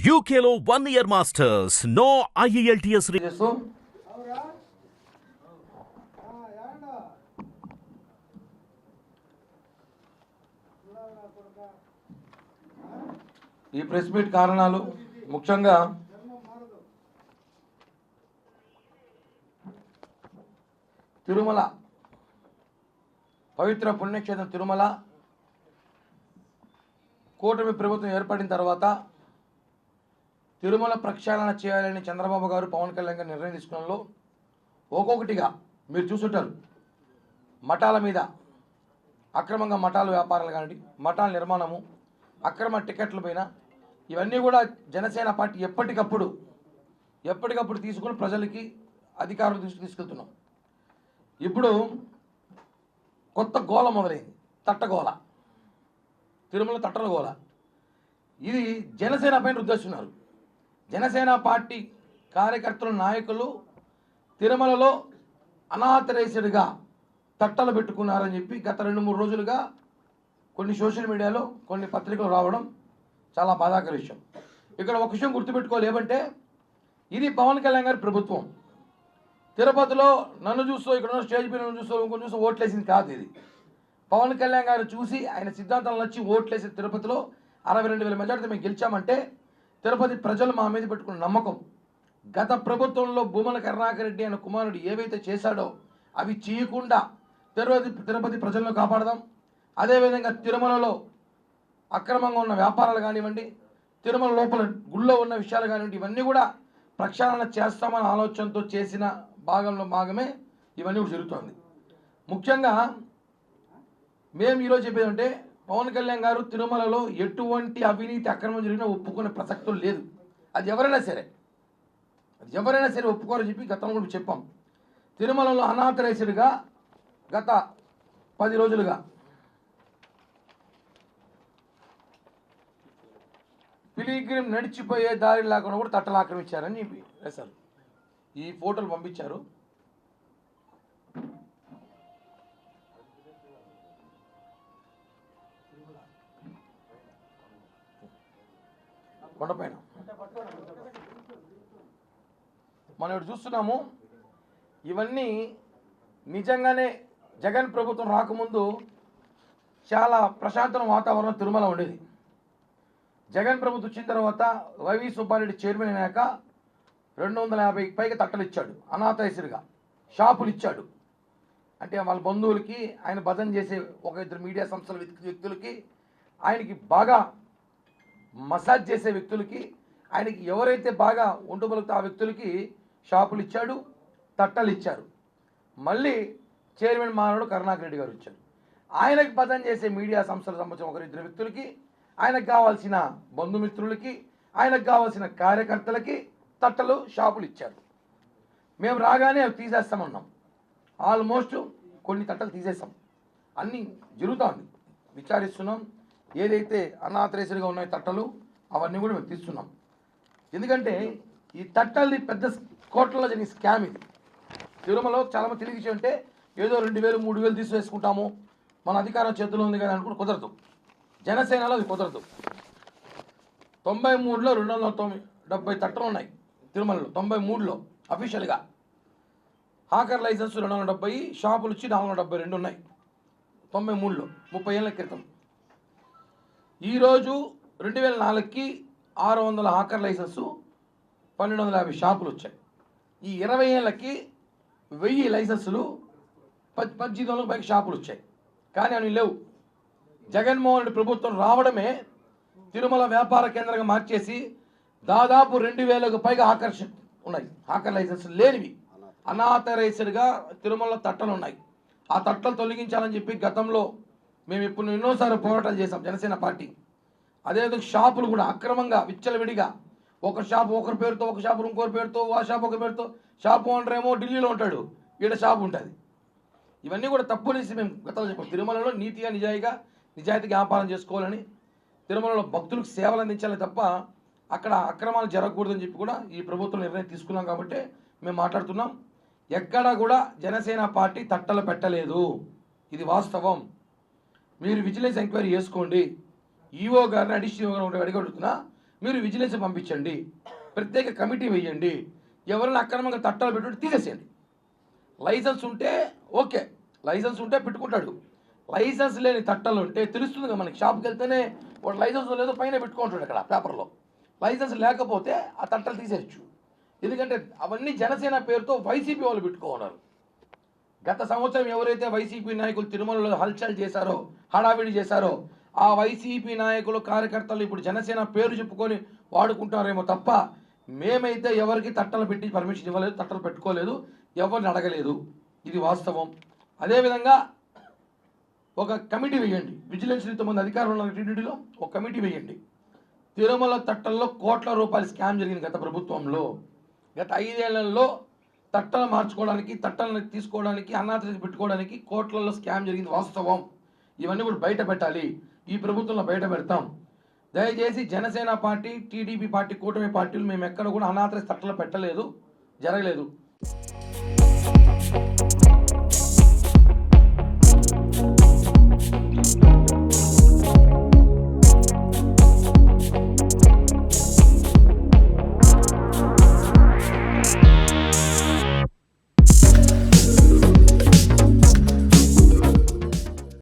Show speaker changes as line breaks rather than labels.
యూకేలో one year masters నో E
ఈ ప్రెస్ మీట్ కారణాలు ముఖ్యంగా తిరుమల పవిత్ర పుణ్యక్షేత్రం తిరుమల కూటమి ప్రభుత్వం ఏర్పడిన తర్వాత తిరుమల ప్రక్షాళన చేయాలని చంద్రబాబు గారు పవన్ కళ్యాణ్ గారు నిర్ణయం తీసుకున్నలో ఒక్కొక్కటిగా మీరు చూసుంటారు. మఠాల మీద అక్రమంగా మఠాల వ్యాపారాలు కానివ్వండి మఠాల నిర్మాణము అక్రమ టికెట్ల పైన ఇవన్నీ కూడా జనసేన పార్టీ ఎప్పటికప్పుడు ఎప్పటికప్పుడు తీసుకుని ప్రజలకి అధికారుల దృష్టికి తీసుకెళ్తున్నాం. ఇప్పుడు కొత్త గోల మొదలైంది తట్టగోల తిరుమల తట్టల గోల. ఇది జనసేన పైన రుద్దేస్తున్నారు. జనసేన పార్టీ కార్యకర్తలు నాయకులు తిరుమలలో అనాథరైజ్డ్గా తట్టలు పెట్టుకున్నారని చెప్పి గత రెండు మూడు రోజులుగా కొన్ని సోషల్ మీడియాలో కొన్ని పత్రికలు రావడం చాలా బాధాకర విషయం. ఇక్కడ ఒక విషయం గుర్తుపెట్టుకోవాలి ఏమంటే ఇది పవన్ కళ్యాణ్ గారి ప్రభుత్వం. తిరుపతిలో నన్ను చూస్తూ ఇక్కడ ఉన్న స్టేజ్ పైన నన్ను చూస్తూ ఇంకొన్ని చూస్తూ ఓట్లేసింది కాదు ఇది. పవన్ కళ్యాణ్ గారు చూసి ఆయన సిద్ధాంతాలు నచ్చి ఓట్లేసి తిరుపతిలో అరవై రెండు వేల మెజార్టీ మేము గెలిచామంటే తిరుపతి ప్రజలు మా మీద పెట్టుకున్న నమ్మకం. గత ప్రభుత్వంలో భూమన కరుణాకర్ రెడ్డి అనే కుమారుడు ఏవైతే చేశాడో అవి చేయకుండా తిరుపతి తిరుపతి ప్రజలను కాపాడదాం. అదేవిధంగా తిరుమలలో అక్రమంగా ఉన్న వ్యాపారాలు కానివ్వండి తిరుమల లోపల గుళ్ళో ఉన్న విషయాలు కానివ్వండి ఇవన్నీ కూడా ప్రక్షాళన చేస్తామన్న ఆలోచనతో చేసిన భాగంలో భాగమే ఇవన్నీ కూడా జరుగుతోంది. ముఖ్యంగా మేము ఈరోజు చెప్పేది అంటే పవన్ కళ్యాణ్ గారు తిరుమలలో ఎటువంటి అవినీతి అక్రమం జరిగినా ఒప్పుకునే ప్రసక్తులు లేదు. అది ఎవరైనా సరే. అది ఎవరైనా సరే ఒప్పుకోరని చెప్పి గతంలో కూడా చెప్పాం. తిరుమలలో అనాథరేసుడుగా గత పది రోజులుగా పిలిగ్రిమ్ నడిచిపోయే దారి లేకుండా కూడా తట్టలు ఆక్రమించారని చెప్పి వేశారు ఈ ఫోటోలు పంపించారు. కొండపైన. మనం ఇప్పుడు చూస్తున్నాము ఇవన్నీ నిజంగానే జగన్ ప్రభుత్వం రాకముందు చాలా ప్రశాంతమైన వాతావరణం తిరుమల ఉండేది. జగన్ ప్రభుత్వం వచ్చిన తర్వాత వైవి సుబ్బారెడ్డి చైర్మన్ అయినాక రెండు వందల యాభై పైగా తట్టలు ఇచ్చాడు అనాథైసులుగా షాపులు ఇచ్చాడు. అంటే వాళ్ళ బంధువులకి ఆయన భజన చేసే ఒక ఇద్దరు మీడియా సంస్థల వ్యక్తులకి ఆయనకి బాగా మసాజ్ చేసే వ్యక్తులకి ఆయనకి ఎవరైతే బాగా ఉండుబలుగుతా ఆ వ్యక్తులకి షాపులు ఇచ్చాడు తట్టలు ఇచ్చారు. మళ్ళీ చైర్మన్ మానవుడు కరుణాకర్ రెడ్డి గారు ఇచ్చారు. ఆయనకి పదం చేసే మీడియా సంస్థల సంబంధించిన ఒక ఇద్దరు వ్యక్తులకి ఆయనకు కావాల్సిన బంధుమిత్రులకి ఆయనకు కావాల్సిన కార్యకర్తలకి తట్టలు షాపులు ఇచ్చారు. మేము రాగానే అవి తీసేస్తామన్నాం ఆల్మోస్ట్ కొన్ని తట్టలు తీసేస్తాం అన్నీ జరుగుతోంది విచారిస్తున్నాం. ఏదైతే అనాథరేసరిగా ఉన్నాయి తట్టలు అవన్నీ కూడా మేము తీస్తున్నాం. ఎందుకంటే ఈ తట్టల్ని పెద్ద కోట్లలో జరిగిన స్కామ్ ఇది. తిరుమలలో చాలామంది తెలియజేసి అంటే ఏదో రెండు వేలు మూడు వేలు తీసివేసుకుంటాము మన అధికారం చేతిలో ఉంది కదా అనుకుంటే కుదరదు. జనసేనలో అది కుదరదు. తొంభై మూడులో రెండు వందల తొమ్మిది డెబ్బై తట్టలు ఉన్నాయి తిరుమలలో తొంభై మూడులో అఫీషియల్గా. హాకర్ లైసెన్స్ రెండు వందల డెబ్బై షాపులు వచ్చి నాలుగు వందల డెబ్బై రెండు ఉన్నాయి. తొంభై మూడులో ముప్పై ఏళ్ళ క్రితం. ఈరోజు రెండు వేల నాలుగుకి ఆరు వందల హాకర్ లైసెన్సు పన్నెండు వందల యాభై షాపులు వచ్చాయి. ఈ ఇరవై ఏళ్ళకి వెయ్యి లైసెన్సులు పద్ పద్దెనిమిది వందల పైకి షాపులు వచ్చాయి. కానీ అవి లేవు. జగన్మోహన్ రెడ్డి ప్రభుత్వం రావడమే తిరుమల వ్యాపార కేంద్రంగా మార్చేసి దాదాపు రెండు వేలకు పైగా ఆకర్షణ ఉన్నాయి. ఆకర్ లైసెన్స్ లేనివి. అనాథరైజ్డ్గా తిరుమల తట్టలు ఉన్నాయి ఆ తట్టలు తొలగించాలని చెప్పి గతంలో మేము ఇప్పుడు ఎన్నోసార్లు పోరాటాలు చేశాం జనసేన పార్టీ. అదేవిధంగా షాపులు కూడా అక్రమంగా విచ్చలవిడిగా. ఒక షాప్ ఒకరి పేరుతో ఒక షాపు ఇంకోరి పేరుతో ఆ షాప్ ఒక పేరుతో. షాప్ ఓనర్ ఏమో ఢిల్లీలో ఉంటాడు ఈడ షాప్ ఉంటుంది. ఇవన్నీ కూడా తప్పునేసి మేము గతంలో చెప్పాం. తిరుమలలో నీతిగా నిజాయిగా నిజాయితీగా వ్యాపారం చేసుకోవాలని తిరుమలలో భక్తులకు సేవలు అందించాలి తప్ప అక్కడ అక్రమాలు జరగకూడదని చెప్పి కూడా ఈ ప్రభుత్వం నిర్ణయం తీసుకున్నాం కాబట్టి మేము మాట్లాడుతున్నాం. ఎక్కడా కూడా జనసేన పార్టీ తట్టలు పెట్టలేదు. ఇది వాస్తవం. మీరు విజిలెన్స్ ఎంక్వైరీ చేసుకోండి. ఈఓ గారిని అడిషనల్ ఈఓ గారిని అడిగి అడుగుతున్నా మీరు విజిలెన్స్ పంపించండి. ప్రత్యేక కమిటీ వేయండి. ఎవరైనా అక్రమంగా తట్టాలు పెట్టుకుంటే తీసేసేయండి. లైసెన్స్ ఉంటే ఓకే. లైసెన్స్ ఉంటే పెట్టుకుంటాడు. లైసెన్స్ లేని తట్టలు ఉంటే తెలుస్తుంది మనకి. షాప్కి వెళ్తేనే వాడు లైసెన్స్ లేదో పైన పెట్టుకుంటాడు అక్కడ పేపర్లో. లైసెన్స్ లేకపోతే ఆ తట్టలు తీసేయచ్చు. ఎందుకంటే అవన్నీ జనసేన పేరుతో వైసీపీ వాళ్ళు పెట్టుకోన్నారు గత సంవత్సరం ఎవరైతే వైసీపీ నాయకులు తిరుమలలో హల్చల్ చేశారో హడావిడి చేశారో ఆ వైసీపీ నాయకులు కార్యకర్తలు ఇప్పుడు జనసేన పేరు చెప్పుకొని వాడుకుంటారేమో తప్ప మేమైతే ఎవరికి తట్టలు పెట్టి పర్మిషన్ ఇవ్వలేదు తట్టలు పెట్టుకోలేదు ఎవరిని అడగలేదు. ఇది వాస్తవం. అదేవిధంగా ఒక కమిటీ వేయండి. విజిలెన్స్ ఇంతమంది అధికారులు ఉన్న టీడీడీలో ఒక కమిటీ వేయండి. తిరుమల తట్టల్లో కోట్ల రూపాయల స్కామ్ జరిగింది గత ప్రభుత్వంలో. గత ఐదేళ్ళలో తట్టలు మార్చుకోవడానికి తట్టలను తీసుకోవడానికి అన్నాథకి పెట్టుకోవడానికి కోట్లలో స్కామ్ జరిగింది వాస్తవం. ఇవన్నీ కూడా బయట పెట్టాలి. ఈ ప్రభుత్వంలో బయట పెడతాం. దయచేసి జనసేన పార్టీ టీడీపీ పార్టీ కూటమి పార్టీలు మేము ఎక్కడ కూడా అనాథ తట్టలు పెట్టలేదు జరగలేదు.